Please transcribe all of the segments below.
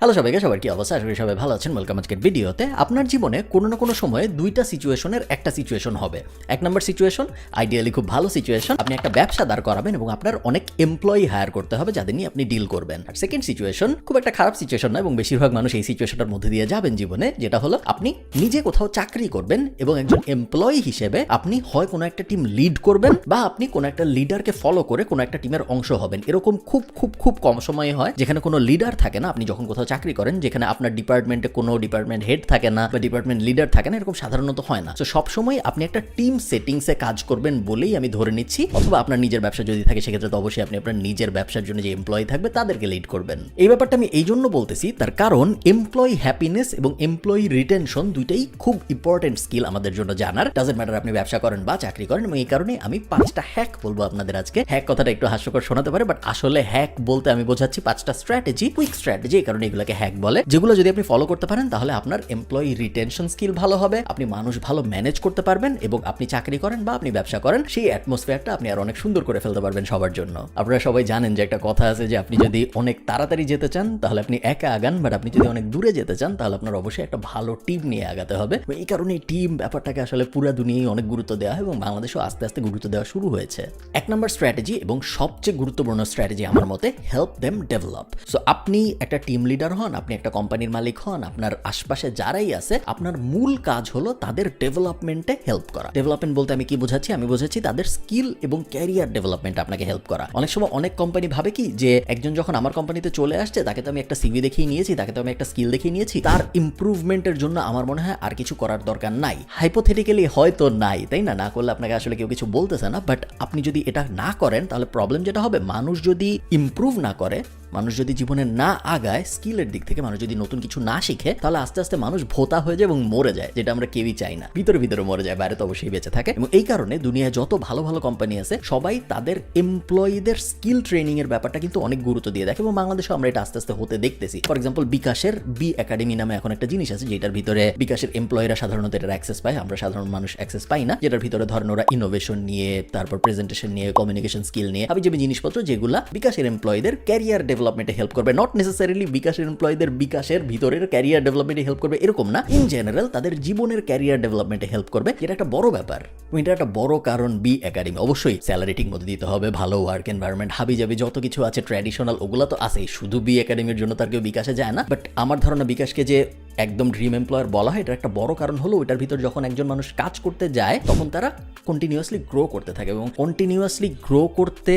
Hello সবাইকে, সবার কি অবস্থা? করি সবাই ভালো আছেন। ওয়েলকাম আজকের ভিডিওতে। আপনার জীবনে কোনো না কোনো সময়ে দুইটা সিচুয়েশনের একটা সিচুয়েশন হবে। এক নম্বর সিচুয়েশন আইডিয়ালি খুব ভালো সিচুয়েশন আপনি একটা ব্যবসা দাঁড় করাবেন এবং আপনার অনেক এমপ্লয়ি হায়ার করতে হবে যাদের নিয়ে আপনি ডিল করবেন। আর সেকেন্ড সিচুয়েশন খুব একটা খারাপ সিচুয়েশন না এবং বেশিরভাগ মানুষ এই সিচুয়েশনটার মধ্যে দিয়ে যাবেন জীবনে, যেটা হলো আপনি নিজে কোথাও চাকরি করবেন এবং একজন এমপ্লয়ি হিসেবে আপনি হয় কোনো একটা টিম লিড করবেন বা আপনি কোনো একটা লিডারকে ফলো করে কোনো একটা টিমের অংশ হবেন। এরকম খুব খুব খুব কম সময়ে হয় যেখানে কোনো লিডার থাকে না। আপনি যখন কোথাও চাকরি করেন, যেখানে আপনার ডিপার্টমেন্টে কোনো ডিপার্টমেন্ট হেড থাকে না বা ডিপার্টমেন্ট লিডার থাকে না, এরকম সাধারণত হয় না। তো সবসময় আপনি একটা টিম সেটিংসে কাজ করবেন বলেই আমি ধরে নিচ্ছি, অথবা আপনার নিজের ব্যবসা যদি থাকে, সেক্ষেত্রে তো অবশ্যই আপনি আপনার নিজের ব্যবসার জন্য যে এমপ্লয়ি থাকবে, তাদেরকে লিড করবেন। এই ব্যাপারটা আমি এই জন্য বলতেছি, তার কারণ এমপ্লয়ি হ্যাপিনেস এবং এমপ্লয়ি রিটেনশন দুইটাই খুব ইম্পর্টেন্ট স্কিল আমাদের জন্য জানার। ডাজেন্ট ম্যাটার আপনি ব্যবসা করেন বা চাকরি করেন, এবং এই কারণে আমি পাঁচটা হ্যাক বলব আপনাদের আজকে। হ্যাক কথাটা একটু হাস্যকর শোনাতে পারে বাট আসলে হ্যাক বলতে আমি বোঝাচ্ছি পাঁচটা স্ট্র্যাটেজি কুইক স্ট্র্যাটেজি এই কারণে এগুলোকে হ্যাক বলে, যেগুলো যদি আপনি ফলো করতে পারেন, তাহলে আপনার এমপ্লয়ি রিটেনশন স্কিল ভালো হবে, আপনি মানুষ ভালো ম্যানেজ করতে পারবেন এবং আপনি চাকরি করেন বা আপনি ব্যবসা করেন, সেই অ্যাটমসফিয়ারটা আপনি আর অনেক সুন্দর করে ফেলতে পারবেন সবার জন্য। আপনারা সবাই জানেন যে একটা কথা আছে যে, আপনি যদি অনেক তাড়াতাড়ি যেতে চান, তাহলে আপনি একা আগান বাট আপনি যদি অনেক দূরে যেতে চান, তাহলে আপনার অবশ্যই একটা ভালো টিম নিয়ে আগাতে হবে। এই কারণে টিম ব্যাপারটাকে আসলে পুরো দুনিয়ায় অনেক গুরুত্ব দেওয়া হয় এবং বাংলাদেশেও আস্তে আস্তে গুরুত্ব দেওয়া শুরু হয়েছে। এক নম্বর স্ট্র্যাটেজি এবং সবচেয়ে গুরুত্বপূর্ণ স্ট্র্যাটেজি আমার মতে হেল্প দেম ডেভেলপ সো আপনি একটা টিম লিডার হন, আপনি একটা কোম্পানির মালিক হন, আপনার আশপাশে যারাই আছে, আপনার মূল কাজ হলো তাদের ডেভেলপমেন্টে হেল্প করা। ডেভেলপমেন্ট বলতে আমি কি বোঝাচ্ছি? আমি বোঝাচ্ছি তাদের স্কিল এবং ক্যারিয়ার ডেভেলপমেন্ট আপনাকে হেল্প করা। অনেক সময় অনেক কোম্পানি ভাবে কি যে, একজন যখন আমার কোম্পানিতে চলে আসছে, তাকে তো আমি একটা সিভি দেখিয়ে নিয়েছি, তাকে তো আমি একটা স্কিল দেখিয়ে নিয়েছি, তার ইম্প্রুভমেন্টের জন্য আমার মনে হয় আর কিছু করার দরকার নাই। হাইপোথেটিক্যালি হয়তো নাই, তাই না? না করলে আপনাকে আসলে কেউ কিছু বলতেছে না বাট আপনি যদি এটা না করেন, তাহলে প্রবলেম যেটা হবে, মানুষ যদি ইমপ্রুভ না করে মানুষ যদি জীবনে না আগায় স্কিলের দিক থেকে মানুষ যদি নতুন কিছু না শিখে, তাহলে আস্তে আস্তে মানুষ ভোতা হয়ে যায় এবং মরে যায়, যেটা আমরা কেউই চাই না। ভিতরে ভিতরে মরে যায়, বাইরে তো অবশ্যই বেঁচে থাকে। এবং এই কারণে দুনিয়ায় যত ভালো ভালো কোম্পানি আছে, সবাই তাদের এমপ্লয়ীদের স্কিল ট্রেনিং এর ব্যাপারটা কিন্তু অনেক গুরুত্ব দিয়ে দেখে। এবং বাংলাদেশে আমরা এটা আস্তে আস্তে হতে দেখতেছি। ফর এক্সাম্পল বিকাশের বি একাডেমি নামে এখন একটা জিনিস আছে, যেটার ভিতরে বিকাশের এমপ্লয়িরা সাধারণত এটার অ্যাক্সেস পায়। আমরা সাধারণ মানুষ অ্যাক্সেস পাই না। যেটার ভিতরে ধরেন ওরা ইনোভেশন নিয়ে, তারপর প্রেজেন্টেশন নিয়ে কমিউনিকেশন স্কিল নিয়ে আমি যে জিনিসপত্র যেগুলা বিকাশের এমপ্লয়ীদের ক্যারিয়ার ডেভেলপমেন্টে হেল্প করবে। নট নেসেসারিলি বিকাশের এমপ্লয়ীদের বিকাশের ভিতরের ক্যারিয়ার ডেভেলপমেন্টে হেল্প করবে এরকম না। ইন জেনারেল তাদের জীবনের ক্যারিয়ার ডেভেলপমেন্টে হেল্প করবে। এটা একটা বড় ব্যাপার। এটা একটা বড় কারণ বি একাডেমি অবশ্যই স্যালারি ঠিক মতো দিতে হবে, ভালো ওয়ার্ক এনভায়রনমেন্ট হাবি যাবি যত কিছু আছে ট্র্যাডিশনাল ওগুলো তো আছেই। শুধু বি একাডেমির জন্য তার কেউ বিকাশে যায় না। বাট আমার ধারণা বিকাশকে যে একদম ড্রিম এমপ্লয়ার বলা হয় এটা একটা বড় কারণ হলো ওইটার ভিতর যখন একজন মানুষ কাজ করতে যায়, তখন তারা কন্টিনিউয়াসলি গ্রো করতে থাকে। এবং কন্টিনিউয়াসলি গ্রো করতে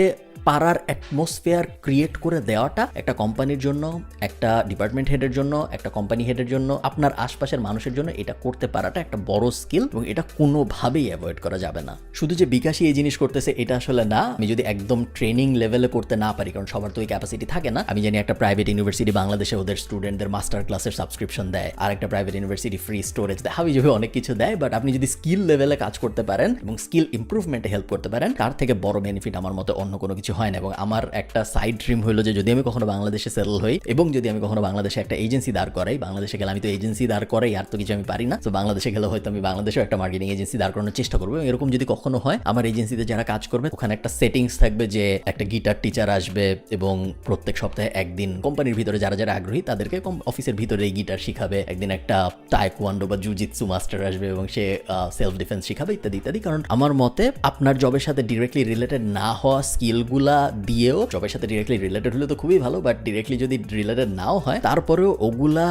পারার অ্যাটমসফিয়ার ক্রিয়েট করে দেওয়াটা একটা কোম্পানির জন্য, একটা ডিপার্টমেন্ট হেডের জন্য, একটা কোম্পানি হেডের জন্য, আপনার আশপাশের মানুষের জন্য এটা করতে পারাটা একটা বড় স্কিল এবং এটা কোনোভাবেই অ্যাভয়েড করা যাবে না। শুধু যে বিকাশই এই জিনিস করতেছে, এটা আসলে না। আমি যদি একদম ট্রেনিং লেভেলে করতে না পারি, কারণ সবার তো ওই ক্যাপাসিটি থাকে না। আমি জানি একটা প্রাইভেট ইউনিভার্সিটি বাংলাদেশে ওদের স্টুডেন্টদের মাস্টার ক্লাসের সাবস্ক্রিপশন দেয়, আর একটা প্রাইভেট ইউনিভার্সিটি ফ্রি স্টোরেজ দেয়। হাবি যাবে অনেক কিছু দেয় বাট আপনি যদি স্কিল লেভেলে কাজ করতে পারেন এবং স্কিল ইম্প্রুভমেন্টে হেল্প করতে পারেন, তার থেকে বড় বেনিফিট আমার মতে অন্য কোনো কিছু হয় না, এবং আমার একটা সাইড ড্রিম হলো যে যদি আমি কখনো বাংলাদেশে সেটেল হই, এবং যদি আমি কখনো বাংলাদেশে একটা এজেন্সি দাঁড় করাই, বাংলাদেশে গেলে আমি তো এজেন্সি দাঁড় করাই, আর তো কিছু আমি পারি না। তো বাংলাদেশে গেলে হয়তো আমি বাংলাদেশেও একটা মার্কেটিং এজেন্সি দাঁড় করানোর চেষ্টা করব এরকম যদি কখনো হয়, আমার এজেন্সিতে যারা কাজ করবে, ওখানে একটা সেটিংস থাকবে যে একটা গিটার টিচার আসবে, এবং প্রত্যেক সপ্তাহে একদিন কোম্পানির ভিতরে যারা যারা আগ্রহী, তাদেরকে অফিসের ভিতরে গিটার শিখাবে, একদিন একটা টাইকোয়ান্ডো বা জুজিৎসু মাস্টার আসবে, এবং সে সেলফ ডিফেন্স শিখাবে, ইত্যাদি ইত্যাদি। কারণ আমার মতে, আপনার জবের সাথে ডিরেক্টলি রিলেটেড না হওয়া স্কিলগুলা দিয়েও জবের সাথে ডিরেক্টলি রিলেটেড হলে তো খুবই ভালো বাট ডিরেক্টলি যদি রিলেটেড নাও হয়, তারপরেও ওগুলা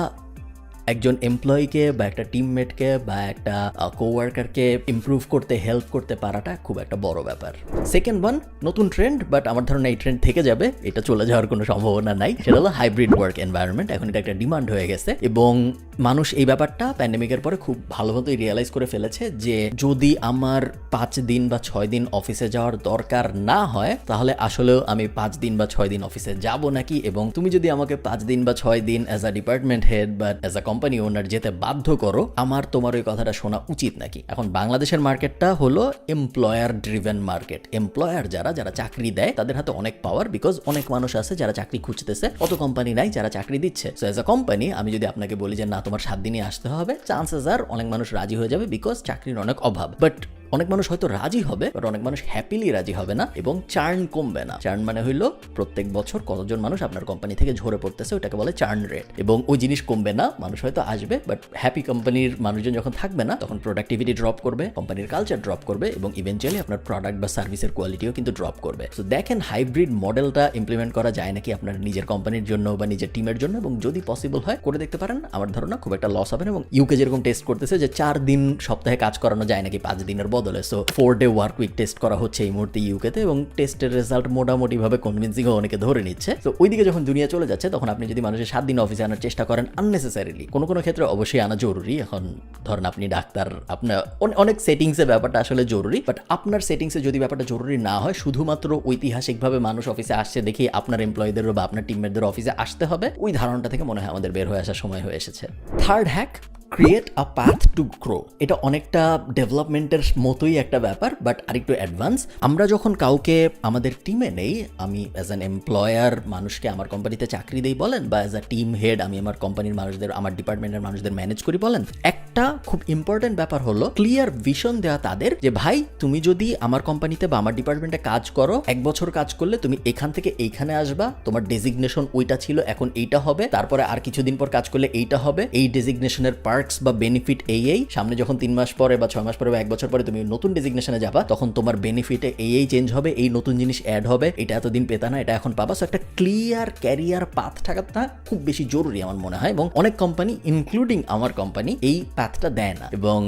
একজন এমপ্লয়িকে বা একটা টিমমেটকে বা একটা কোওয়ার্কারকে ইমপ্রুভ করতে হেল্প করতে পারাটা খুব একটা বড় ব্যাপার। সেকেন্ড ওয়ান নতুন ট্রেন্ড বাট আমার ধারণা এই ট্রেন্ড থেকে যাবে, এটা চলে যাওয়ার কোনো সম্ভাবনা নাই। সেটা হলো হাইব্রিড ওয়ার্ক এনভায়রনমেন্ট এখন এটা একটা ডিমান্ড হয়ে গেছে, এবং মানুষ এই ব্যাপারটা প্যান্ডেমিকের পরে খুব ভালো মতোই রিয়েলাইজ করে ফেলেছে যে যদি আমার পাঁচ দিন বা ছয় দিন অফিসে যাওয়ার দরকার না হয়, তাহলে আসলেও আমি পাঁচ দিন বা ছয় দিন অফিসে যাব নাকি? এবং তুমি যদি আমাকে পাঁচ দিন বা ছয় দিন অ্যাজ আ ডিপার্টমেন্ট হেড বা অ্যাজ আ কোম্পানি ওনার যেতে বাধ্য করো, আমার তোমার ওই কথাটা শোনা উচিত নাকি? এখন বাংলাদেশের মার্কেটটা হলো এমপ্লয়ার ড্রিভেন মার্কেট এমপ্লয়ার যারা যারা চাকরি দেয়, তাদের হাতে অনেক পাওয়ার বিকজ অনেক মানুষ আছে যারা চাকরি খুঁজতেছে। অত কোম্পানি নাই যারা চাকরি দিচ্ছে। সো অ্যাজ আ কোম্পানি আমি যদি আপনাকে বলি যে, না তোমার সাত দিনই আসতে হবে। চান্সেস আর অনেক মানুষ রাজি হয়ে যাবে বিকজ চাকরির অনেক অভাব। বাট অনেক মানুষ হয়তো রাজি হবে বাট অনেক মানুষ হ্যাপিলি রাজি হবে না এবং চার্ন কমবে না। চার্ন মানে হইল প্রত্যেক বছর কতজন মানুষ আপনার কোম্পানি থেকে ঝরে পড়তেছে, ওটাকে বলে চার্ন রেট এবং ওই জিনিস কমবে না, মানুষ হয়তো আসবে বাট হ্যাপি কোম্পানির মানুষজন যখন থাকবে না, তখন প্রোডাক্টিভিটি ড্রপ করবে কোম্পানির কালচার ড্রপ করবে এবং ইভেনচুয়ালি আপনার প্রোডাক্ট বা সার্ভিসের কোয়ালিটিও কিন্তু ড্রপ করবে। তো দেখেন হাইব্রিড মডেলটা ইমপ্লিমেন্ট করা যায় নাকি আপনার নিজের কোম্পানির জন্য বা নিজের টিমের জন্য এবং যদি পসিবল হয়, করে দেখতে পারেন। আমার ধারণা খুব একটা লস হবে না এবং ইউকে যেরকম টেস্ট করতেছে যে চার দিন সপ্তাহে কাজ করানো যায় নাকি পাঁচ দিনের বদলে। So four day work week test করা হচ্ছে এই মুহূর্তে ইউকেতে এবং টেস্টের রেজাল্ট মোটামুটি ভাবে কনভিন্সিং অনেকে ধরে নিচ্ছে। তো ওইদিকে যখন দুনিয়া চলে যাচ্ছে, তখন আপনি যদি মানুষের সাত দিন অফিসে আনার চেষ্টা করেন আননেসেসারিলি কোনো কোনো ক্ষেত্রে অবশ্যই আনা জরুরি। এখন ধরেন আপনি ডাক্তার, আপনার অনেক সেটিংসে ব্যাপারটা আসলে জরুরি বাট আপনার সেটিংসে যদি ব্যাপারটা জরুরি না হয়, শুধুমাত্র ঐতিহাসিকভাবে মানুষ অফিসে আসছে দেখি আপনার এমপ্লয়ীদেরও বা আপনার টিমমেটদের অফিসে আসতে হবে। ওই ধারণাটা থেকে মনে হয় আমাদের বের হয়ে আসার সময় হয়ে এসেছে। Third hack create a path to grow এটা অনেকটা ডেভেলপমেন্টের মতোই একটা ব্যাপার বাট আরেকটু অ্যাডভান্স আমরা যখন কাউকে, আমাদের টিমে নেই, আমি অ্যাজ অ্যান এমপ্লয়ার মানুষকে আমার কোম্পানিতে চাকরি দেই বলেন, বা অ্যাজ আ টিম হেড আমি আমার কোম্পানির মানুষদের, আমার ডিপার্টমেন্টের মানুষদের ম্যানেজ করি বলেন, একটা খুব ইম্পর্টেন্ট ব্যাপার হলো ক্লিয়ার ভিশন দেওয়া তাদের যে, ভাই, তুমি যদি আমার কোম্পানিতে বা আমার ডিপার্টমেন্টে কাজ করো, এক বছর কাজ করলে তুমি এখান থেকে এইখানে আসবা, তোমার ডেজিগনেশন ওইটা ছিল, এখন এইটা হবে, তারপরে আর কিছুদিন পর কাজ করলে এইটা হবে, এই ডেজিগনেশনের পার্টস বা বেনিফিট এই এই সামনে যখন তিন মাস পরে বা ছয় মাস পরে বা এক বছর পরে তুমি নতুন ডেজিগনেশনে যাবা, তখন তোমার বেনিফিটে এই এই চেঞ্জ হবে, এই নতুন জিনিস অ্যাড হবে, এটা এতদিন পেতা না, এটা এখন পাবা। সো একটা ক্লিয়ার ক্যারিয়ার পাথ থাকাটা খুব বেশি জরুরি আমার মনে হয় এবং অনেক কোম্পানি ইনক্লুডিং আমার কোম্পানি এই পাথটা দেয় না। এবং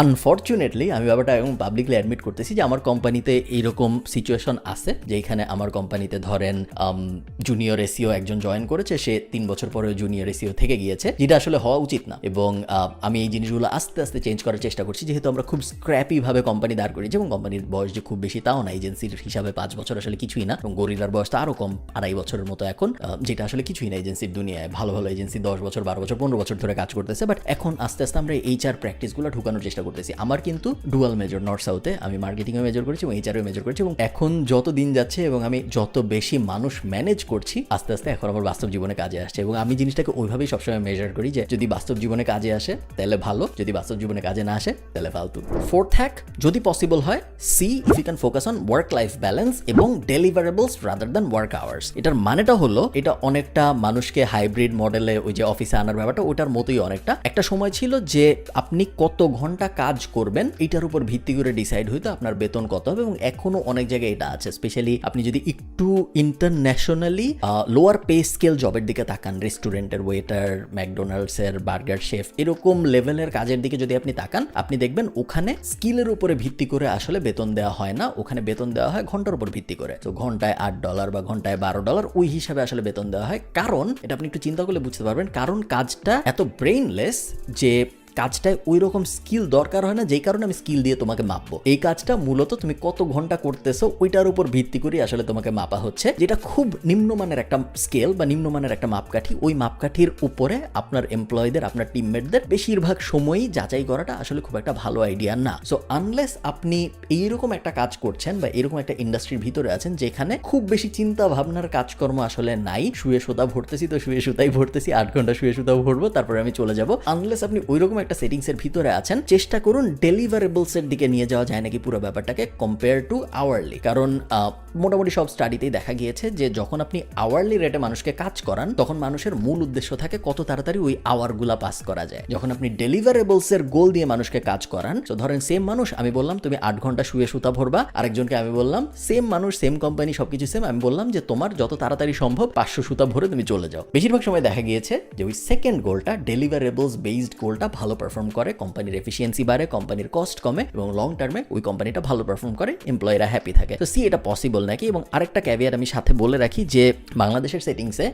আনফর্চুনেটলি আমি ব্যাপারটা এবং পাবলিকলি অ্যাডমিট করতেছি যে আমার কোম্পানিতে এইরকম সিচুয়েশন আছে যেখানে আমার কোম্পানিতে ধরেন জুনিয়র এসিও একজন জয়েন করেছে, সে তিন বছর পরে জুনিয়র এসিও থেকে গিয়েছে, যেটা আসলে হওয়া উচিত না। এবং আমি এই জিনিসগুলো আস্তে আস্তে চেঞ্জ করার চেষ্টা করছি, যেহেতু আমরা খুব স্ক্র্যাপিভাবে কোম্পানি দাঁড় করেছি এবং কোম্পানির বয়স যে খুব বেশি তাও না এজেন্সির হিসাবে পাঁচ বছর আসলে কিছুই না, এবং গরিলার বয়স তো আরও কম, আড়াই বছরের মতো এখন যেটা আসলে কিছুই না এজেন্সির দুনিয়ায়। ভালো ভালো এজেন্সি দশ বছর, বারো বছর, পনেরো বছর ধরে কাজ করতেছে বাট এখন আস্তে আস্তে আমরা এইচআর প্র্যাকটিসগুলো ঢুকানোর চেষ্টা করতেছি। আমার কিন্তু ডুয়াল মেজর নর্থ সাউথে আমি মার্কেটিংয়ে মেজর করেছি এবং এইচআরও মেজর করেছি এবং এখন যত দিন যাচ্ছে এবং আমি যত বেশি মানুষ ম্যানেজ করছি, আস্তে আস্তে এখন আমার বাস্তব জীবনে কাজে আসছে এবং আমি জিনিসটাকে ওইভাবেই সবসময় মেজার করি যে যদি বাস্তব জীবনে কাজে আসে, তাহলে ভালো, যদি বাস্তব জীবনে কাজে না আসে, তাহলে ফালতু। ফোর্থ হ্যাক যদি পসিবল হয় see if you can focus on work life balance এবং deliverables rather than work hours এটার মানেটা হলো, এটা অনেকটা মানুষকে হাইব্রিড মডেলে ওই যে অফিসে আনার ব্যাপারটা ওটার মতোই অনেকটা। একটা সময় ছিল যে আপনি কত ঘণ্টা কাজ করবেন, এটার উপর ভিত্তি করে ডিসাইড হইতো আপনার বেতন কত হবে এবং এখনও অনেক জায়গায় এটা আছে। স্পেশালি আপনি যদি একটু ইন্টারন্যাশনালি লোয়ার পে স্কেল জবের দিকে তাকান রেস্টুরেন্টের ওয়েটার ম্যাকডোনাল্ডস এর বার্গার শেফ এরকম লেভেলের কাজের দিকে যদি আপনি তাকান, আপনি দেখবেন ওখানে স্কিলের উপরে ভিত্তি করে আসলে বেতন দেওয়া হয় না। ওখানে বেতন দেওয়া হয় ঘণ্টার উপর ভিত্তি করে। তো ঘন্টায় আট ডলার বা ঘন্টায় বারো ডলার ওই হিসাবে আসলে বেতন দেওয়া হয়। কারণ, এটা আপনি একটু চিন্তা করলে বুঝতে পারবেন, কারণ কাজটা এত ব্রেইনলেস যে কাজটায় ওই রকম স্কিল দরকার হয় না, যেই কারণে আমি স্কিল দিয়ে তোমাকে মাপবো। এই কাজটা মূলত তুমি কত ঘণ্টা করতেছো, ওইটার উপর ভিত্তি করে আসলে তোমাকে মাপা হচ্ছে, যেটা খুব নিম্নমানের একটা স্কেল বা নিম্নমানের একটা মাপকাঠি। ওই মাপকাঠির উপরে আপনার এমপ্লয়ীদের আপনার টিমমেটদের বেশিরভাগ সময়ই যাচাই করাটা আসলে খুব একটা ভালো আইডিয়া না। সো আনলেস আপনি এইরকম একটা কাজ করছেন বা এরকম একটা ইন্ডাস্ট্রির ভিতরে আছেন, যেখানে খুব বেশি চিন্তা ভাবনার কাজকর্ম আসলে নাই, শুয়ে সুতা ভরতেছি তো শুয়ে সুতাই ভরতেছি, আট ঘণ্টা শুয়ে সুতাও ভরবো, তারপরে আমি চলে যাব। আনলেস আপনি ওইরকম একটা সেটিংস এর ভিতরে আছেন, চেষ্টা করুন ডেলিভারেবলস এর দিকে নিয়ে যাওয়া যায় নাকি পুরো ব্যাপারটাকে কম্পেয়ার টু আওয়ারলি কারণ মোটামুটি সব স্টাডিতেই দেখা গিয়েছে যে যখন আপনি আওয়ারলি রেটে মানুষকে কাজ করান, তখন মানুষের মূল উদ্দেশ্য থাকে কত তাড়াতাড়ি ওই আওয়ারগুলা পাস করা যায়। যখন আপনি ডেলিভারেবলস এর গোল দিয়ে মানুষকে কাজ করান তো ধরেন সেম মানুষ, আমি বললাম, তুমি আট ঘণ্টা শুয়ে সুতা ভরবা। আরেকজনকে আমি বললাম সেম মানুষ সেম কোম্পানি সবকিছু সেম আমি বললাম যে, তোমার যত তাড়াতাড়ি সম্ভব পাঁচশো সুতা ভরে তুমি চলে যাও। বেশিরভাগ সময় দেখা গিয়েছে যে ওই সেকেন্ড গোলটা ডেলিভারেবলস বেসড গোলটা ভালো পারফর্ম করে কোম্পানির এফিসিয়েন্সি বাড়ে কোম্পানির কস্ট কমে এবং লং টার্মে ওই কোম্পানিটা ভালো পারফর্ম করে এমপ্লয়িরা হ্যাপি থাকে। তো সি এটা পসিবল নাকি? এবং আরেকটা ক্যাভিয়ার আমি সাথে বলে রাখি যে বাংলাদেশের সেটিংসে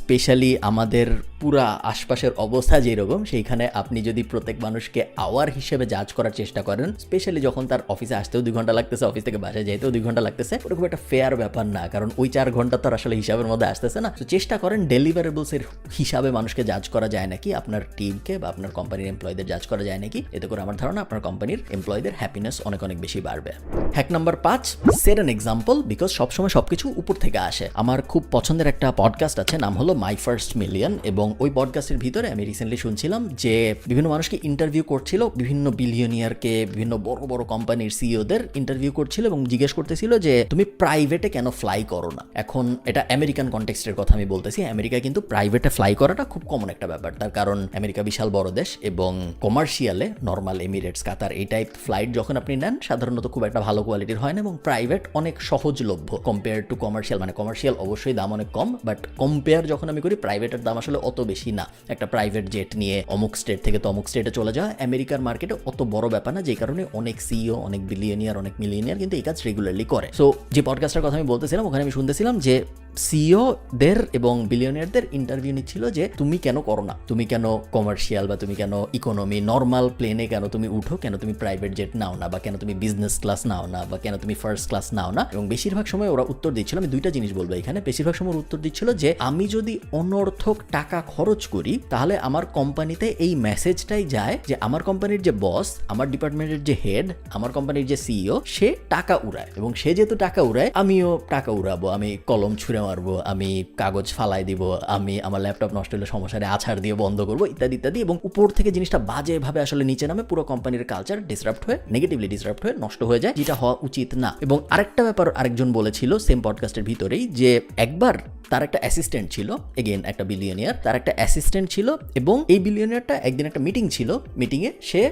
স্পেশালি আমাদের পুরা আশপাশের অবস্থা যেরকম, সেইখানে আপনি যদি প্রত্যেক মানুষকে আওয়ার হিসেবে জাজ করার চেষ্টা করেন স্পেশালি যখন তার অফিসে আসতেও দুই ঘণ্টা লাগতেছে অফিস থেকে বাসায় যেতেও দুই ঘণ্টা লাগতেছে খুব একটা ফেয়ার ব্যাপার না, কারণ ওই চার ঘণ্টা তো আসলে হিসাবের মধ্যে আসতেছে না। তো চেষ্টা করেন ডেলিভারেবলস এর হিসাবে মানুষকে জাজ করা যায় নাকি? আপনার টিমকে বা আপনার কোম্পানির এমপ্লয়ীদের জাজ করা যায় নাকি? এতে করে আমার ধারণা আপনার কোম্পানির এমপ্লয়ীদের হ্যাপিনেস অনেক অনেক বেশি বাড়বে। হ্যাক নাম্বার পাঁচ সেট অ্যান এক্সাম্পল বিকজ সবসময় সবকিছু উপর থেকে আসে। আমার খুব পছন্দের একটা পডকাস্ট আছে, নাম হলো মাই ফার্স্ট মিলিয়ন এবং ওই পডকাস্টের ভিতরে আমি রিসেন্টলি শুনছিলাম যে বিভিন্ন মানুষকে ইন্টারভিউ করছিল, বিভিন্ন বিলিয়নিয়ারকে বিভিন্ন বড় বড় কোম্পানির সিইওদের ইন্টারভিউ করছিল এবং জিজ্ঞেস করতেছিল যে, তুমি প্রাইভেটে কেন ফ্লাই করো না? এখন এটা আমেরিকান কনটেক্সটের কথা আমি বলতেছি। আমেরিকায় কিন্তু প্রাইভেটে ফ্লাই করাটা খুব কমন একটা ব্যাপার। তার কারণ আমেরিকা বিশাল বড় দেশ এবং কমার্শিয়ালে নর্মাল এমিরেটস কাতার এই টাইপ ফ্লাইট যখন আপনি নেন, সাধারণত খুব একটা ভালো কোয়ালিটির হয় না এবং প্রাইভেট অনেক সহজলভ্য। কম্পেয়ার টু কমার্শিয়াল মানে কমার্শিয়াল অবশ্যই দাম অনেক কম বাট কম্পেয়ার যখন আমি করি প্রাইভেটের দাম আসলে অত বেশি না। একটা প্রাইভেট জেট নিয়ে অমুক স্টেট থেকে তমুক স্টেটে চলে যাওয়া আমেরিকার মার্কেটে অত বড় ব্যাপার না, যে কারণে অনেক সিইও অনেক বিলিয়নিয়ার অনেক মিলিয়নিয়ার কিন্তু এই কাজ রেগুলারলি করে। সো যে পডকাস্টের কথা আমি বলতেছিলাম, ওখানে আমি শুনতেছিলাম যে সিইওদের এবং বিলিয়নিয়ারদের ইন্টারভিউ নিচ্ছিল যে, তুমি কেন করো না? তুমি কেন কমার্শিয়াল বা তুমি কেন ইকোনমি নর্মাল প্লেনে কেন তুমি উঠো? কেন তুমি প্রাইভেট জেট নাও না? বা কেন তুমি বিজনেস ক্লাস নাও না? বা কেন তুমি ফার্স্ট ক্লাস নাও না? এবং বেশিরভাগ সময় ওরা উত্তর দিচ্ছিল, আমি দুইটা জিনিস বলব এখানে। বেশিরভাগ সময় উত্তর দিচ্ছিল যে, আমি যদি অনর্থক টাকা খরচ করি, তাহলে আমার কোম্পানিতে এই মেসেজটাই যায় যে, আমার কোম্পানির যে বস আমার ডিপার্টমেন্টের যে হেড আমার কোম্পানির যে সিইও সে টাকা উড়ায়। এবং সে যেহেতু টাকা উড়ায়, আমিও টাকা উড়াবো। আমি কলম ছুঁড়ে মারবো, আমি কাগজ ফালাই দিব, আমি আমার ল্যাপটপ নষ্ট হলে সমস্যারে আছাড় দিয়ে বন্ধ করব, ইত্যাদি ইত্যাদি, এবং উপর থেকে জিনিসটা বাজেভাবে আসলে নিচে নামে পুরো কোম্পানির কালচার ডিসরাপ্ট হয়ে নেগেটিভলি ডিসরাপ্ট হয়ে নষ্ট হয়ে যায়, যেটা হওয়া উচিত না। এবং আরেকটা ব্যাপার আরেকজন বলেছিল সেম পডকাস্টের ভিতরেই, যে একবার তার একটা অ্যাসিস্ট্যান্ট ছিল এগেন একটা বিলিয়নিয়ার তার একটা অ্যাসিস্ট্যান্ট ছিল, এবং এই বিলিয়নিয়ারটা একদিন একটা মিটিং ছিল মিটিংয়ে সে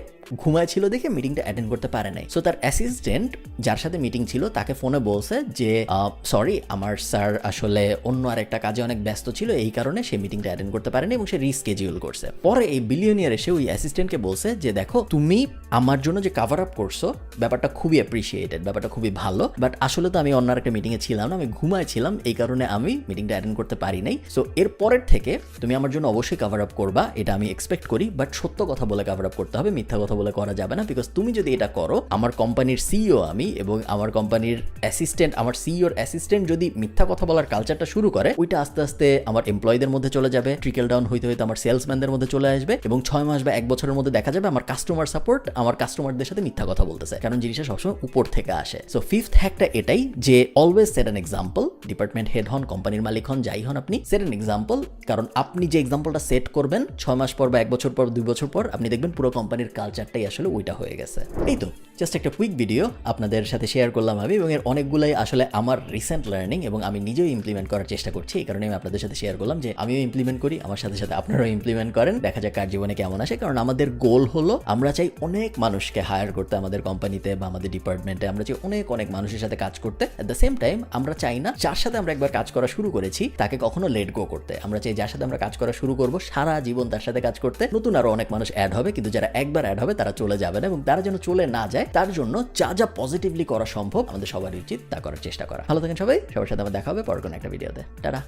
ঘুমায় ছিল দেখে মিটিংটা অ্যাটেন্ড করতে পারে নাই। সো তার অ্যাসিস্ট্যান্ট যার সাথে মিটিং ছিল, তাকে ফোনে বলছে যে সরি আমার স্যার আসলে অন্য আরেকটা কাজে অনেক ব্যস্ত ছিল, এই কারণে সে মিটিংটা অ্যাটেন্ড করতে পারেনি এবং সে রিস্কেজিউল করছে। পরে এই বিলিয়নিয়ার এসে ওই অ্যাসিস্ট্যান্টকে বলছে যে, দেখো, তুমি আমার জন্য যে কাভার আপ করছ, ব্যাপারটা খুবই অ্যাপ্রিসিয়েটেড ব্যাপারটা খুবই ভালো বাট আসলে তো আমি অন্য একটা মিটিংয়ে ছিলাম না, আমি ঘুমাইছিলাম, এই কারণে আমি মিটিংটা অ্যাটেন্ড করতে পারি নাই। সো এর পরের থেকে তুমি আমার জন্য অবশ্যই কাভার আপ করবা, এটা আমি এক্সপেক্ট করি বাট সত্য কথা বলে কাভার আপ করতে হবে, মিথ্যা কথা বলে করা যাবে না বিকজ তুমি যদি এটা করো, আমার কোম্পানির সিইও আমি এবং আমার কোম্পানির অ্যাসিস্ট্যান্ট আমার সিইওর অ্যাসিস্ট্যান্ট যদি মিথ্যা কথা বলার কালচারটা শুরু করে, ওইটা আস্তে আস্তে আমার এমপ্লয়ীদের মধ্যে চলে যাবে ট্রিকেল ডাউন হইতে হইতে আমার সেলসম্যানদের মধ্যে চলে আসবে এবং ছয় মাস বা এক বছরের মধ্যে দেখা যাবে আমার কাস্টমার সাপোর্ট আমার কাস্টমারদের সাথে মিথ্যা কথা বলতেছে, কারণ জিনিসটা সবসময় উপর থেকে আসে। সো ফিফথ হ্যাকটা এটাই যে always set an example department head হন কোম্পানির মালিক হন, যাই হন আপনি সেট অ্যান এক্সাম্পল কারণ আপনি যে এক্সাম্পলটা সেট করবেন, ছয় মাস পর বা এক বছর পর, দুই বছর পর, আপনি দেখবেন পুরো কোম্পানির কালচারটাই আসলে ওইটা হয়ে গেছে। এই তো। জাস্ট একটা কুইক ভিডিও আপনাদের সাথে শেয়ার করলাম আমি এবং এর অনেকগুলাই আসলে আমার রিসেন্ট লার্নিং এবং আমি নিজেও ইমপ্লিমেন্ট করার চেষ্টা করছি। এই কারণে আমি আপনাদের সাথে শেয়ার করলাম যে আমিও ইমপ্লিমেন্ট করি, আমার সাথে সাথে আপনারাও ইমপ্লিমেন্ট করেন। দেখা যাক কার জীবনে কেমন আসে। কারণ আমাদের গোল হলো আমরা চাই অনেক মানুষকে হায়ার করতে আমাদের কোম্পানিতে বা আমাদের ডিপার্টমেন্টে আমরা চাই অনেক অনেক মানুষের সাথে কাজ করতে। অ্যাট দ্য সেম টাইম আমরা চাই না যার সাথে আমরা একবার কাজ করা শুরু করেছি, তাকে কখনো লেট গো করতে। আমরা চাই যার সাথে আমরা কাজ করা শুরু করব, সারা জীবন তার সাথে কাজ করতে। নতুন আরও অনেক মানুষ অ্যাড হবে, কিন্তু যারা একবার অ্যাড হবে, তারা চলে যাবে না এবং তারা যেন চলে না যায় তার জন্য যা যা পজিটিভলি করা সম্ভব আমাদের সবার উচিত তা করার চেষ্টা করা। ভালো থাকেন সবাই, সবার সাথে আমার দেখা হবে পর কোনো একটা ভিডিওতে টাটা।